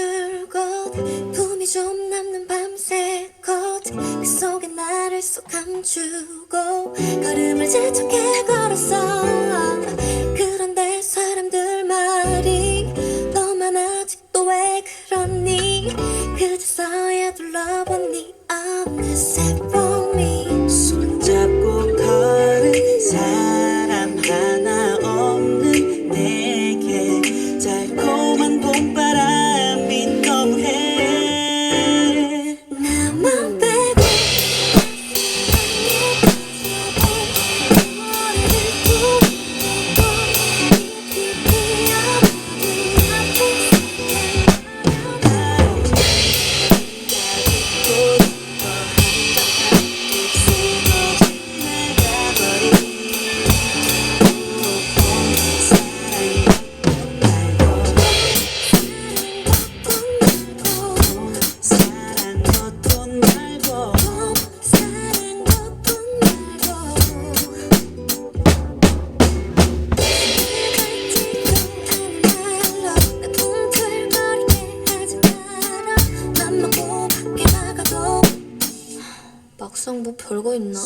줄곧 품이 좀 남는 밤새 곧그 속에 나를 쏙 감추고 걸음을 재촉해 걸었어. 그런데 사람들 말이 너만 아직도 왜 그러니? 그제서야 둘러보니 어느새 막상 뭐 별거 있나?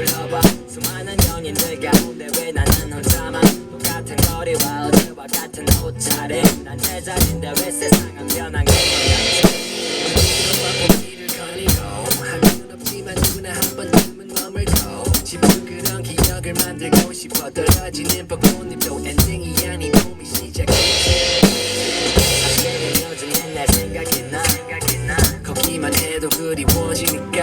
불러봐. 수많은 연인들 가운데 왜 나는 혼자만 똑같은 거리와 어제와 같은 옷차림. 난 제자리인데 왜 세상은 변한 게 만들고 싶어 떨어지는 벚꽃잎도 엔딩이 아닌 봄이 사실은 요즘 옛날 생각이 나. 걷기만 해도 그리워지니까